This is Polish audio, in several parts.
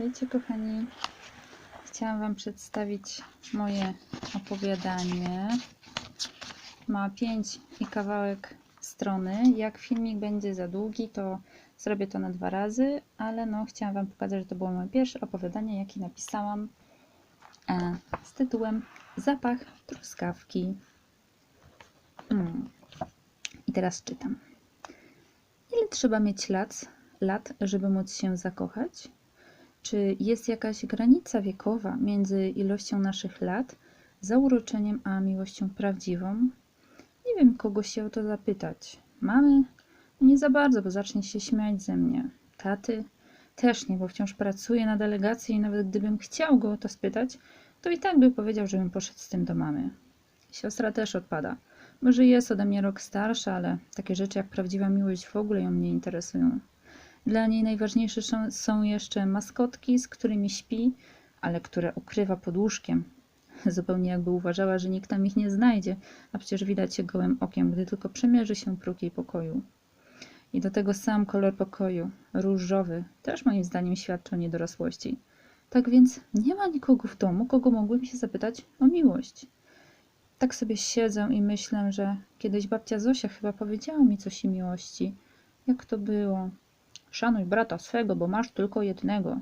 Witajcie kochani. Chciałam Wam przedstawić moje opowiadanie. Ma 5 i kawałek strony. Jak filmik będzie za długi, to zrobię to na dwa razy, ale no chciałam Wam pokazać, że to było moje pierwsze opowiadanie, jakie napisałam e, z tytułem Zapach truskawki. Hmm. I teraz czytam. Ile trzeba mieć lat, lat, żeby móc się zakochać? Czy jest jakaś granica wiekowa między ilością naszych lat, zauroczeniem a miłością prawdziwą? Nie wiem, kogo się o to zapytać. Mamy? Nie za bardzo, bo zacznie się śmiać ze mnie. Taty? Też nie, bo wciąż pracuje na delegacji i nawet gdybym chciał go o to spytać, to i tak by powiedział, żebym poszedł z tym do mamy. Siostra też odpada. Może jest ode mnie rok starsza, ale takie rzeczy jak prawdziwa miłość w ogóle ją nie interesują. Dla niej najważniejsze są- jeszcze maskotki, z którymi śpi, ale które ukrywa pod łóżkiem. Zupełnie jakby uważała, że nikt tam ich nie znajdzie, a przecież widać je gołym okiem, gdy tylko przemierzy się próg jej pokoju. I do tego sam kolor pokoju, różowy, też moim zdaniem świadczy o niedorosłości. Tak więc nie ma nikogo w domu, kogo mogłem się zapytać o miłość. Tak sobie siedzę i myślę, że kiedyś babcia Zosia chyba powiedziała mi coś o miłości. Jak to było? Szanuj brata swego, bo masz tylko jednego.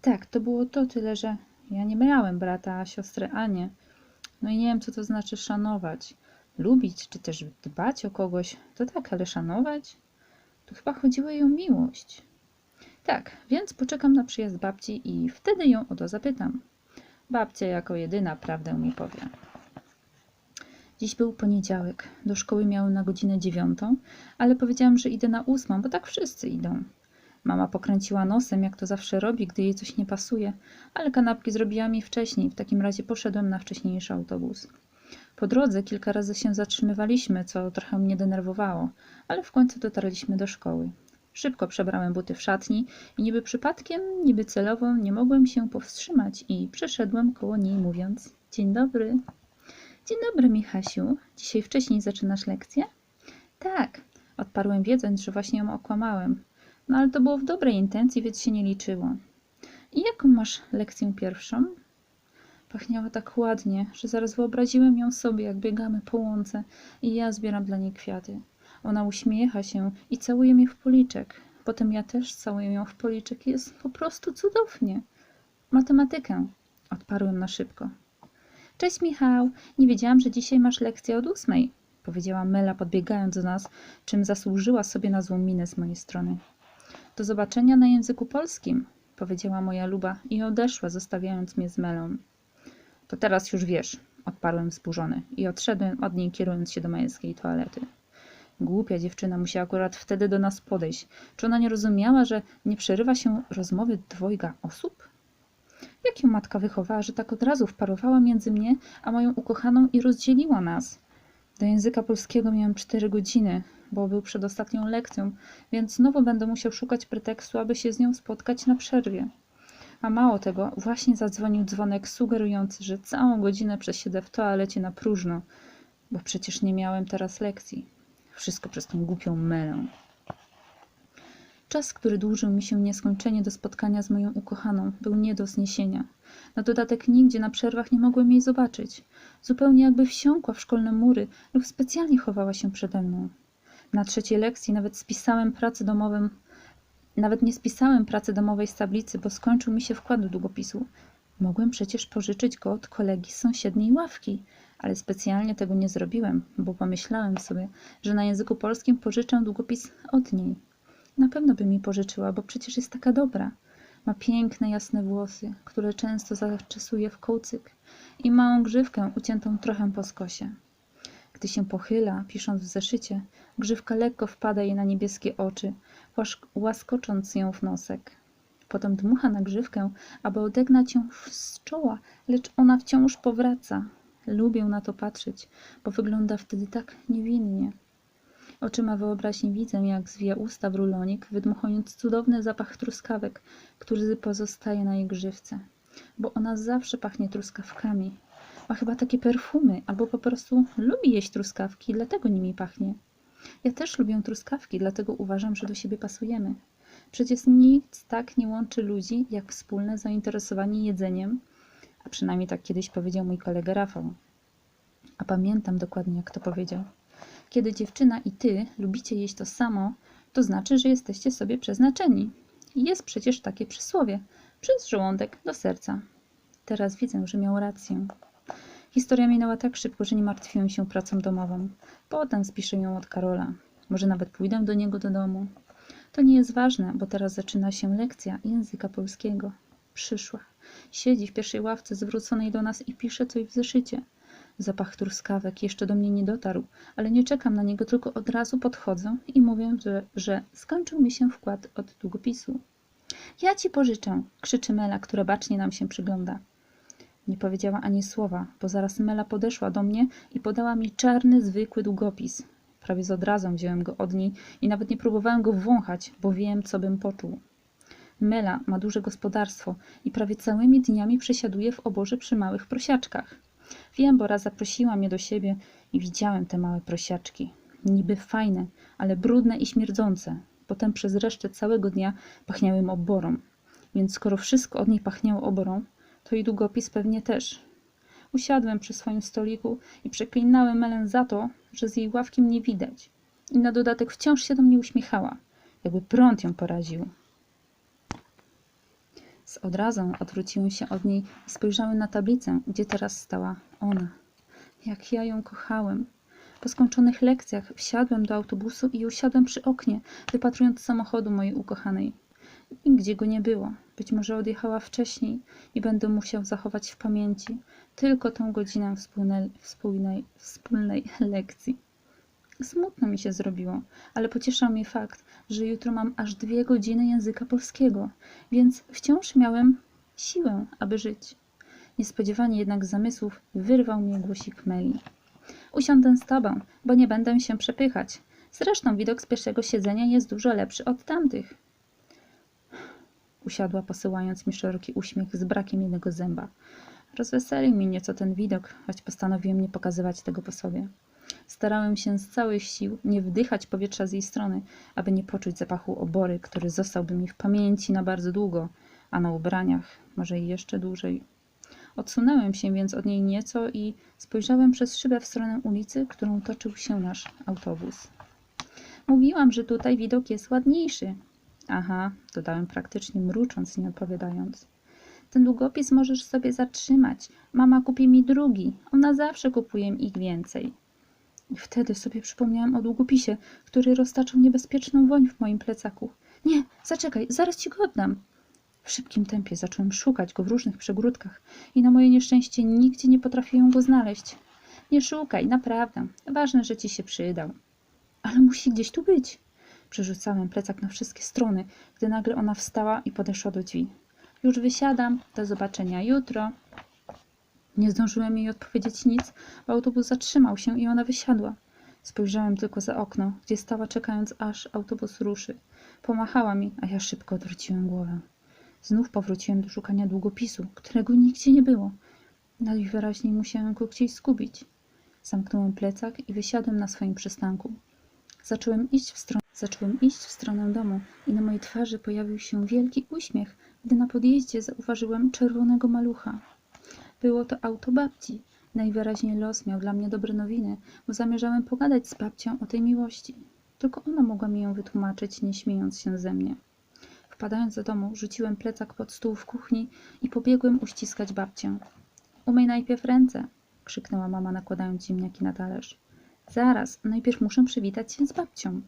Tak, to było to tyle, że ja nie miałem brata, a siostrę Anię. No i nie wiem, co to znaczy szanować. Lubić, czy też dbać o kogoś, to tak, ale szanować? Tu chyba chodziło jej o miłość. Tak, więc poczekam na przyjazd babci i wtedy ją o to zapytam. Babcia jako jedyna prawdę mi powie. Dziś był poniedziałek. Do szkoły miałem na godzinę dziewiątą, ale powiedziałam, że idę na ósmą, bo tak wszyscy idą. Mama pokręciła nosem, jak to zawsze robi, gdy jej coś nie pasuje, ale kanapki zrobiła mi wcześniej. W takim razie poszedłem na wcześniejszy autobus. Po drodze kilka razy się zatrzymywaliśmy, co trochę mnie denerwowało, ale w końcu dotarliśmy do szkoły. Szybko przebrałem buty w szatni i niby przypadkiem, niby celowo nie mogłem się powstrzymać i przeszedłem koło niej mówiąc Dzień dobry. Dzień dobry, Michasiu. Dzisiaj wcześniej zaczynasz lekcję? Tak, odparłem wiedząc, że właśnie ją okłamałem. No ale to było w dobrej intencji, więc się nie liczyło. I jaką masz lekcję pierwszą? Pachniała tak ładnie, że zaraz wyobraziłem ją sobie, jak biegamy po łące i ja zbieram dla niej kwiaty. Ona uśmiecha się i całuje mnie w policzek. Potem ja też całuję ją w policzek i jest po prostu cudownie. Matematykę, odparłem na szybko. Cześć Michał, nie wiedziałam, że dzisiaj masz lekcję od ósmej, powiedziała Mela podbiegając do nas, czym zasłużyła sobie na złą minę z mojej strony. Do zobaczenia na języku polskim, powiedziała moja luba i odeszła, zostawiając mnie z Melą. To teraz już wiesz, odparłem wzburzony i odszedłem od niej, kierując się do męskiej toalety. Głupia dziewczyna musiała akurat wtedy do nas podejść. Czy ona nie rozumiała, że nie przerywa się rozmowy dwojga osób? Jak ją matka wychowała, że tak od razu wparowała między mnie a moją ukochaną i rozdzieliła nas? Do języka polskiego miałem cztery godziny, bo był przed ostatnią lekcją, więc znowu będę musiał szukać pretekstu, aby się z nią spotkać na przerwie. A mało tego, właśnie zadzwonił dzwonek sugerujący, że całą godzinę przesiedzę w toalecie na próżno, bo przecież nie miałem teraz lekcji. Wszystko przez tą głupią melę. Czas, który dłużył mi się nieskończenie do spotkania z moją ukochaną, był nie do zniesienia. Na dodatek nigdzie na przerwach nie mogłem jej zobaczyć. Zupełnie jakby wsiąkła w szkolne mury lub specjalnie chowała się przede mną. Na trzeciej lekcji nawet spisałem pracę domową, nawet nie spisałem pracy domowej z tablicy, bo skończył mi się wkład do długopisu. Mogłem przecież pożyczyć go od kolegi z sąsiedniej ławki, ale specjalnie tego nie zrobiłem, bo pomyślałem sobie, że na języku polskim pożyczę długopis od niej. Na pewno by mi pożyczyła, bo przecież jest taka dobra. Ma piękne, jasne włosy, które często zaczesuje w kołcyk i małą grzywkę uciętą trochę po skosie. Gdy się pochyla, pisząc w zeszycie, grzywka lekko wpada jej na niebieskie oczy, łaskocząc ją w nosek. Potem dmucha na grzywkę, aby odegnać ją z czoła, lecz ona wciąż powraca. Lubię na to patrzeć, bo wygląda wtedy tak niewinnie. Oczyma wyobraźni widzę, jak zwija usta w rulonik, wydmuchując cudowny zapach truskawek, który pozostaje na jej grzywce. Bo ona zawsze pachnie truskawkami. Ma chyba takie perfumy, albo po prostu lubi jeść truskawki, dlatego nimi pachnie. Ja też lubię truskawki, dlatego uważam, że do siebie pasujemy. Przecież nic tak nie łączy ludzi, jak wspólne zainteresowanie jedzeniem, a przynajmniej tak kiedyś powiedział mój kolega Rafał. A pamiętam dokładnie, jak to powiedział. Kiedy dziewczyna i ty lubicie jeść to samo, to znaczy, że jesteście sobie przeznaczeni. Jest przecież takie przysłowie: przez żołądek do serca. Teraz widzę, że miał rację. Historia minęła tak szybko, że nie martwiłem się pracą domową. Potem spiszę ją od Karola. Może nawet pójdę do niego do domu. To nie jest ważne, bo teraz zaczyna się lekcja języka polskiego. Przyszła. Siedzi w pierwszej ławce zwróconej do nas i pisze coś w zeszycie. Zapach truskawek jeszcze do mnie nie dotarł, ale nie czekam na niego, tylko od razu podchodzę i mówię, że, że skończył mi się wkład od długopisu. Ja ci pożyczę, krzyczy Mela, która bacznie nam się przygląda. Nie powiedziała ani słowa, bo zaraz Mela podeszła do mnie i podała mi czarny, zwykły długopis. Prawie z odrazą wziąłem go od niej i nawet nie próbowałem go wąchać, bo wiem, co bym poczuł. Mela ma duże gospodarstwo i prawie całymi dniami przesiaduje w oborze przy małych prosiaczkach. Wiem, bo raz zaprosiła mnie do siebie i widziałem te małe prosiaczki. Niby fajne, ale brudne i śmierdzące. Potem przez resztę całego dnia pachniały oborą. Więc skoro wszystko od niej pachniało oborą, to i długopis pewnie też. Usiadłem przy swoim stoliku i przeklinałem Melę za to, że z jej ławki mnie widać. I na dodatek wciąż się do mnie uśmiechała, jakby prąd ją poraził. Z odrazą odwróciłem się od niej i spojrzałem na tablicę, gdzie teraz stała ona. Jak ja ją kochałem. Po skończonych lekcjach wsiadłem do autobusu i usiadłem przy oknie, wypatrując samochodu mojej ukochanej. Nigdzie go nie było. Być może odjechała wcześniej i będę musiał zachować w pamięci tylko tę godzinę wspólnej, wspólnej, wspólnej lekcji. Smutno mi się zrobiło, ale pocieszał mnie fakt, że jutro mam aż dwie godziny języka polskiego, więc wciąż miałem siłę, aby żyć. Niespodziewanie jednak z zamysłów wyrwał mnie głosik Meli. Usiądę z tobą, bo nie będę się przepychać. Zresztą widok z pierwszego siedzenia jest dużo lepszy od tamtych. Usiadła, posyłając mi szeroki uśmiech z brakiem jednego zęba. Rozweselił mnie nieco ten widok, choć postanowiłem nie pokazywać tego po sobie. Starałem się z całych sił nie wdychać powietrza z jej strony, aby nie poczuć zapachu obory, który zostałby mi w pamięci na bardzo długo, a na ubraniach może jeszcze dłużej. Odsunąłem się więc od niej nieco i spojrzałem przez szybę w stronę ulicy, którą toczył się nasz autobus. Mówiłam, że tutaj widok jest ładniejszy. Aha, dodałem praktycznie mrucząc, nie odpowiadając. Ten długopis możesz sobie zatrzymać. Mama kupi mi drugi. Ona zawsze kupuje ich więcej. Wtedy sobie przypomniałam o długopisie, który roztaczał niebezpieczną woń w moim plecaku. Nie, zaczekaj, zaraz ci go oddam. W szybkim tempie zacząłem szukać go w różnych przegródkach i na moje nieszczęście nigdzie nie potrafiłem go znaleźć. Nie szukaj, naprawdę. Ważne, że ci się przydał. Ale musi gdzieś tu być. Przerzucałem plecak na wszystkie strony, gdy nagle ona wstała i podeszła do drzwi. Już wysiadam. Do zobaczenia jutro. Nie zdążyłem jej odpowiedzieć nic, bo autobus zatrzymał się i ona wysiadła. Spojrzałem tylko za okno, gdzie stała czekając, aż autobus ruszy. Pomachała mi, a ja szybko odwróciłem głowę. Znów powróciłem do szukania długopisu, którego nigdzie nie było. Najwyraźniej musiałem go gdzieś zgubić. Zamknąłem plecak i wysiadłem na swoim przystanku. Zacząłem iść w stronę, zacząłem iść w stronę domu i na mojej twarzy pojawił się wielki uśmiech, gdy na podjeździe zauważyłem czerwonego malucha. Było to auto babci. Najwyraźniej los miał dla mnie dobre nowiny, bo zamierzałem pogadać z babcią o tej miłości. Tylko ona mogła mi ją wytłumaczyć, nie śmiejąc się ze mnie. Wpadając do domu, rzuciłem plecak pod stół w kuchni i pobiegłem uściskać babcię. Umyj najpierw ręce, krzyknęła mama, nakładając ziemniaki na talerz. Zaraz, najpierw muszę przywitać się z babcią.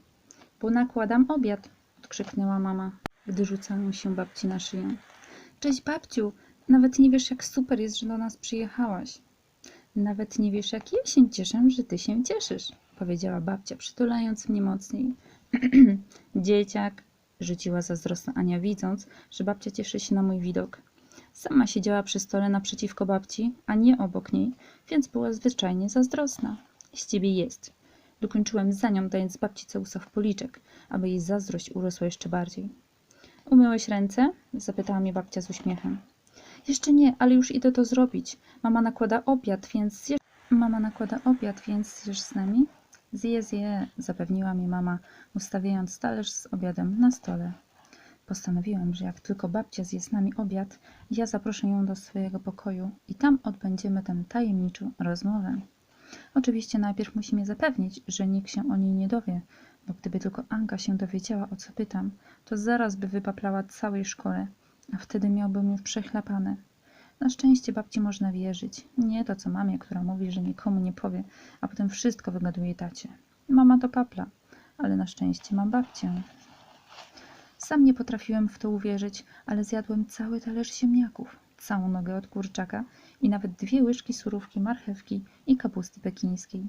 Bo nakładam obiad, odkrzyknęła mama, gdy rzucałem się babci na szyję. Cześć babciu, nawet nie wiesz jak super jest, że do nas przyjechałaś. Nawet nie wiesz jak ja się cieszę, że ty się cieszysz, powiedziała babcia, przytulając mnie mocniej. Dzieciak, rzuciła zazdrosna Ania, widząc, że babcia cieszy się na mój widok. Sama siedziała przy stole naprzeciwko babci, a nie obok niej, więc była zwyczajnie zazdrosna. Z ciebie jest. Dokończyłem za nią, dając babci całusa w policzek, aby jej zazdrość urosła jeszcze bardziej. Umyłeś ręce? zapytała mnie babcia z uśmiechem. Jeszcze nie, ale już idę to zrobić. Mama nakłada obiad, więc zjesz... Mama nakłada obiad, więc zjesz z nami? Zje, zje, zapewniła mnie mama, ustawiając talerz z obiadem na stole. Postanowiłem, że jak tylko babcia zje z nami obiad, ja zaproszę ją do swojego pokoju i tam odbędziemy tę tajemniczą rozmowę. Oczywiście najpierw musi mnie zapewnić, że nikt się o niej nie dowie, bo gdyby tylko Anka się dowiedziała, o co pytam, to zaraz by wypaplała całej szkole, a wtedy miałbym już przechlapane. Na szczęście babci można wierzyć. Nie to, co mamie, która mówi, że nikomu nie powie, a potem wszystko wygaduje tacie. Mama to papla, ale na szczęście mam babcię. Sam nie potrafiłem w to uwierzyć, ale zjadłem cały talerz ziemniaków, całą nogę od kurczaka i nawet dwie łyżki surówki marchewki i kapusty pekińskiej.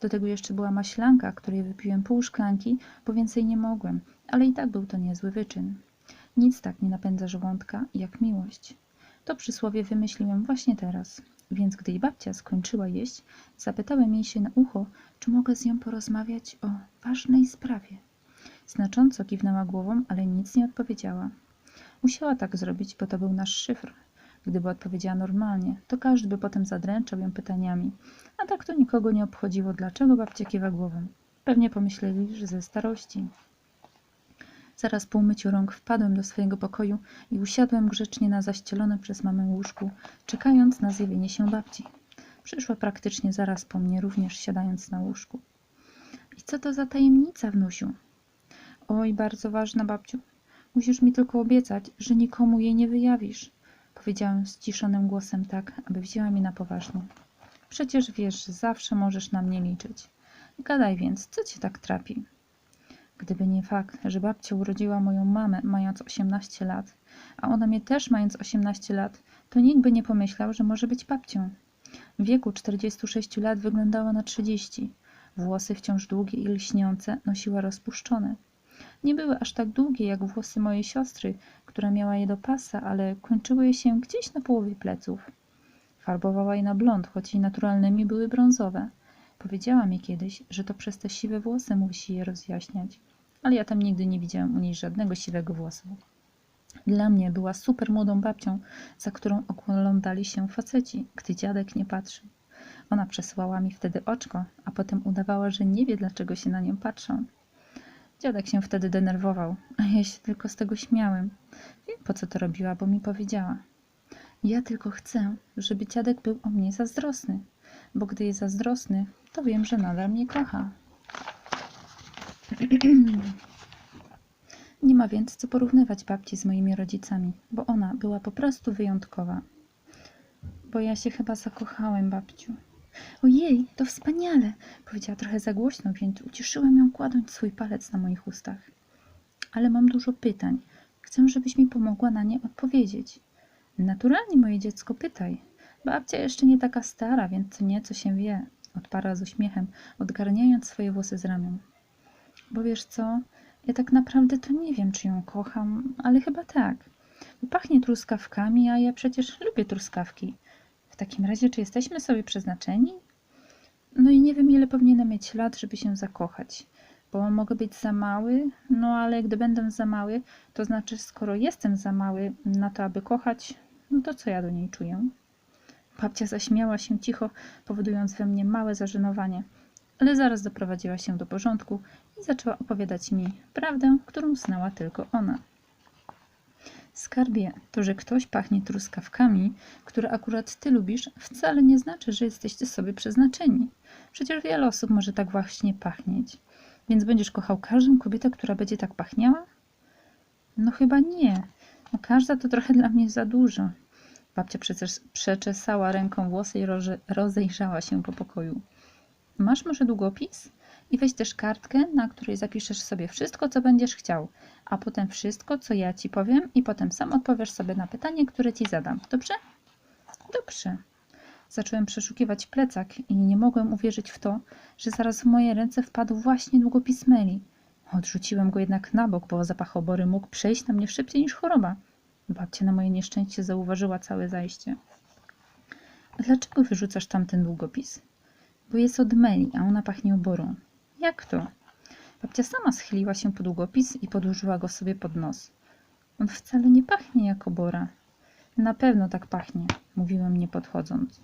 Do tego jeszcze była maślanka, której wypiłem pół szklanki, bo więcej nie mogłem, ale i tak był to niezły wyczyn. Nic tak nie napędza żołądka jak miłość. To przysłowie wymyśliłem właśnie teraz, więc gdy jej babcia skończyła jeść, zapytałem jej się na ucho, czy mogę z nią porozmawiać o ważnej sprawie. Znacząco kiwnęła głową, ale nic nie odpowiedziała. Musiała tak zrobić, bo to był nasz szyfr. Gdyby odpowiedziała normalnie, to każdy by potem zadręczał ją pytaniami, a tak to nikogo nie obchodziło, dlaczego babcia kiwa głową. Pewnie pomyśleli, że ze starości. Zaraz po umyciu rąk wpadłem do swojego pokoju i usiadłem grzecznie na zaścielonym przez mamę łóżku, czekając na zjawienie się babci. Przyszła praktycznie zaraz po mnie, również siadając na łóżku. I co to za tajemnica, wnusiu? Oj, bardzo ważna, babciu. Musisz mi tylko obiecać, że nikomu jej nie wyjawisz. Powiedziałem ściszonym głosem tak, aby wzięła mnie na poważnie. Przecież wiesz, że zawsze możesz na mnie liczyć. Gadaj więc, co cię tak trapi? Gdyby nie fakt, że babcia urodziła moją mamę mając 18 lat, a ona mnie też mając 18 lat, to nikt by nie pomyślał, że może być babcią. W wieku 46 lat wyglądała na 30. Włosy wciąż długie i lśniące nosiła rozpuszczone. Nie były aż tak długie jak włosy mojej siostry, która miała je do pasa, ale kończyły się gdzieś na połowie pleców. Farbowała je na blond, choć jej naturalnymi były brązowe. Powiedziała mi kiedyś, że to przez te siwe włosy musi je rozjaśniać, ale ja tam nigdy nie widziałem u niej żadnego siwego włosu. Dla mnie była super młodą babcią, za którą oglądali się faceci, gdy dziadek nie patrzył. Ona przesyłała mi wtedy oczko, a potem udawała, że nie wie, dlaczego się na nią patrzą. Dziadek się wtedy denerwował, a ja się tylko z tego śmiałem. Wiem, po co to robiła, bo mi powiedziała. Ja tylko chcę, żeby dziadek był o mnie zazdrosny, bo gdy jest zazdrosny, to wiem, że nadal mnie kocha. Nie ma więc co porównywać babci z moimi rodzicami, bo ona była po prostu wyjątkowa. Bo ja się chyba zakochałem, babciu. Ojej, to wspaniale! Powiedziała trochę za głośno, więc uciszyłem ją, kładąc swój palec na moich ustach. Ale mam dużo pytań. Chcę, żebyś mi pomogła na nie odpowiedzieć. Naturalnie, moje dziecko, pytaj. Babcia jeszcze nie taka stara, więc co nieco się wie, odparła z uśmiechem, odgarniając swoje włosy z ramion. Bo wiesz co, ja tak naprawdę to nie wiem, czy ją kocham, ale chyba tak. Pachnie truskawkami, a ja przecież lubię truskawki. W takim razie, czy jesteśmy sobie przeznaczeni? No i nie wiem, ile powinienem mieć lat, żeby się zakochać. Bo mogę być za mały, no ale gdy będę za mały, to znaczy, skoro jestem za mały na to, aby kochać, no to co ja do niej czuję? Babcia zaśmiała się cicho, powodując we mnie małe zażenowanie, ale zaraz doprowadziła się do porządku i zaczęła opowiadać mi prawdę, którą znała tylko ona. Skarbie, to, że ktoś pachnie truskawkami, które akurat ty lubisz, wcale nie znaczy, że jesteście sobie przeznaczeni. Przecież wiele osób może tak właśnie pachnieć. Więc będziesz kochał każdą kobietę, która będzie tak pachniała? No chyba nie. No każda to trochę dla mnie za dużo. Babcia przecież przeczesała ręką włosy i rozejrzała się po pokoju. Masz może długopis? I weź też kartkę, na której zapiszesz sobie wszystko, co będziesz chciał, a potem wszystko, co ja ci powiem, i potem sam odpowiesz sobie na pytanie, które ci zadam. Dobrze? Dobrze. Zacząłem przeszukiwać plecak i nie mogłem uwierzyć w to, że zaraz w moje ręce wpadł właśnie długopis Meli. Odrzuciłem go jednak na bok, bo zapach obory mógł przejść na mnie szybciej niż choroba. Babcia na moje nieszczęście zauważyła całe zajście. Dlaczego wyrzucasz tamten długopis? Bo jest od Meli, a ona pachnie oborą. Jak to? Babcia sama schyliła się po długopis i podłożyła go sobie pod nos. On wcale nie pachnie jak obora. Na pewno tak pachnie, mówiłem nie podchodząc.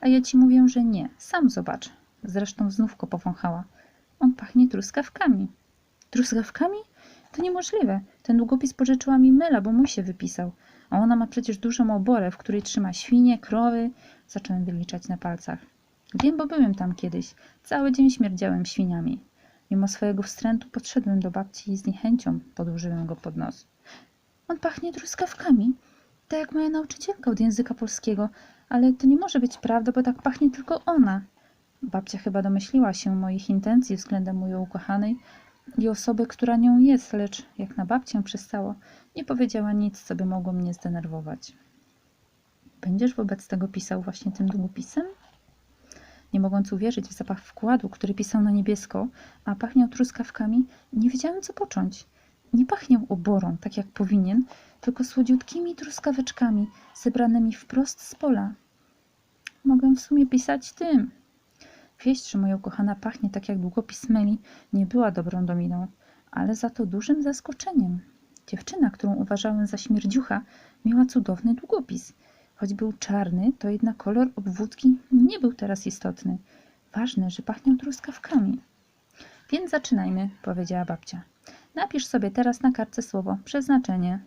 A ja ci mówię, że nie. Sam zobacz. Zresztą znów go powąchała. On pachnie truskawkami. Truskawkami? To niemożliwe. Ten długopis pożyczyła mi Mela, bo mój się wypisał. A ona ma przecież dużą oborę, w której trzyma świnie, krowy. Zacząłem wyliczać na palcach. Wiem, bo byłem tam kiedyś. Cały dzień śmierdziałem świniami. Mimo swojego wstrętu podszedłem do babci i z niechęcią podłożyłem go pod nos. On pachnie truskawkami, tak jak moja nauczycielka od języka polskiego, ale to nie może być prawda, bo tak pachnie tylko ona. Babcia chyba domyśliła się moich intencji względem mojej ukochanej i osoby, która nią jest, lecz jak na babcię przystało, nie powiedziała nic, co by mogło mnie zdenerwować. Będziesz wobec tego pisał właśnie tym długopisem? Nie mogąc uwierzyć w zapach wkładu, który pisał na niebiesko, a pachniał truskawkami, nie wiedziałem, co począć. Nie pachniał oborą, tak jak powinien, tylko słodziutkimi truskaweczkami, zebranymi wprost z pola. Mogę w sumie pisać tym. Wieść, że moja ukochana pachnie tak jak długopis Meli, nie była dobrą dominą, ale za to dużym zaskoczeniem. Dziewczyna, którą uważałem za śmierdziucha, miała cudowny długopis. Choć był czarny, to jednak kolor obwódki nie był teraz istotny. Ważne, że pachniał truskawkami. Więc zaczynajmy, powiedziała babcia. Napisz sobie teraz na kartce słowo przeznaczenie.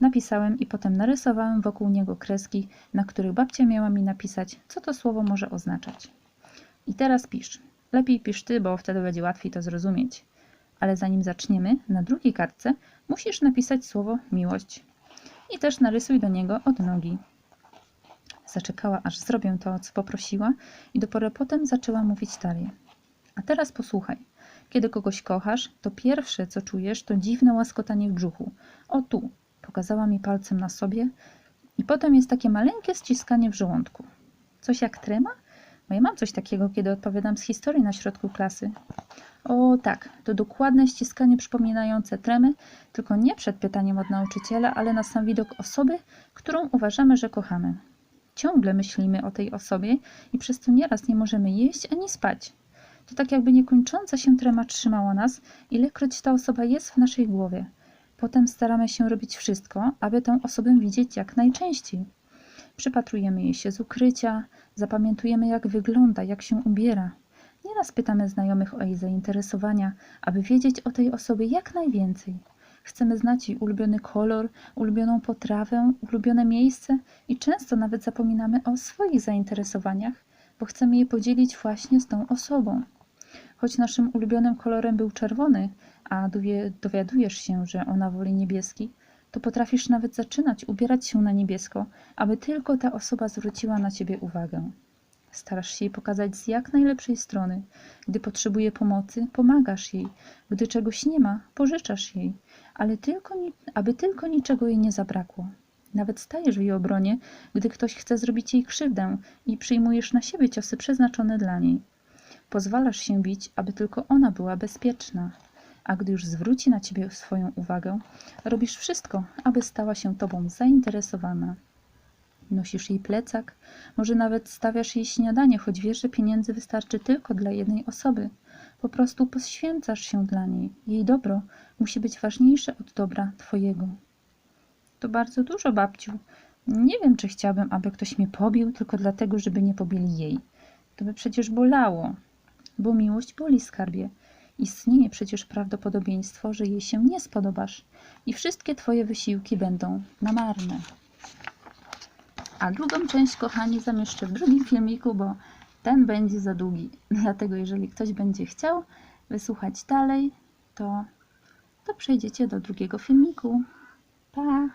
Napisałem i potem narysowałem wokół niego kreski, na których babcia miała mi napisać, co to słowo może oznaczać. I teraz pisz. Lepiej pisz ty, bo wtedy będzie łatwiej to zrozumieć. Ale zanim zaczniemy, na drugiej kartce musisz napisać słowo miłość. I też narysuj do niego od nogi. Zaczekała, aż zrobię to, co poprosiła, i dopiero potem zaczęła mówić dalej. A teraz posłuchaj. Kiedy kogoś kochasz, to pierwsze, co czujesz, to dziwne łaskotanie w brzuchu. O tu, pokazała mi palcem na sobie, i potem jest takie maleńkie ściskanie w żołądku. Coś jak trema? Bo ja mam coś takiego, kiedy odpowiadam z historii na środku klasy. O tak, to dokładne ściskanie przypominające tremy, tylko nie przed pytaniem od nauczyciela, ale na sam widok osoby, którą uważamy, że kochamy. Ciągle myślimy o tej osobie i przez to nieraz nie możemy jeść ani spać. To tak jakby niekończąca się trema trzymała nas, ilekroć ta osoba jest w naszej głowie. Potem staramy się robić wszystko, aby tę osobę widzieć jak najczęściej. Przypatrujemy jej się z ukrycia, zapamiętujemy jak wygląda, jak się ubiera. Nieraz pytamy znajomych o jej zainteresowania, aby wiedzieć o tej osobie jak najwięcej. Chcemy znać jej ulubiony kolor, ulubioną potrawę, ulubione miejsce i często nawet zapominamy o swoich zainteresowaniach, bo chcemy je podzielić właśnie z tą osobą. Choć naszym ulubionym kolorem był czerwony, a dowiadujesz się, że ona woli niebieski, to potrafisz nawet zaczynać ubierać się na niebiesko, aby tylko ta osoba zwróciła na ciebie uwagę. Starasz się jej pokazać z jak najlepszej strony. Gdy potrzebuje pomocy, pomagasz jej. Gdy czegoś nie ma, pożyczasz jej, ale tylko, aby tylko niczego jej nie zabrakło. Nawet stajesz w jej obronie, gdy ktoś chce zrobić jej krzywdę i przyjmujesz na siebie ciosy przeznaczone dla niej. Pozwalasz się bić, aby tylko ona była bezpieczna. A gdy już zwróci na ciebie swoją uwagę, robisz wszystko, aby stała się tobą zainteresowana. Nosisz jej plecak, może nawet stawiasz jej śniadanie, choć wiesz, że pieniędzy wystarczy tylko dla jednej osoby. Po prostu poświęcasz się dla niej. Jej dobro musi być ważniejsze od dobra twojego. To bardzo dużo, babciu. Nie wiem, czy chciałabym, aby ktoś mnie pobił tylko dlatego, żeby nie pobili jej. To by przecież bolało. Bo miłość boli, skarbie. Istnieje przecież prawdopodobieństwo, że jej się nie spodobasz i wszystkie twoje wysiłki będą na marne. A drugą część, kochani, zamieszczę w drugim filmiku, bo ten będzie za długi. Dlatego, jeżeli ktoś będzie chciał wysłuchać dalej, to, to przejdziecie do drugiego filmiku. Pa!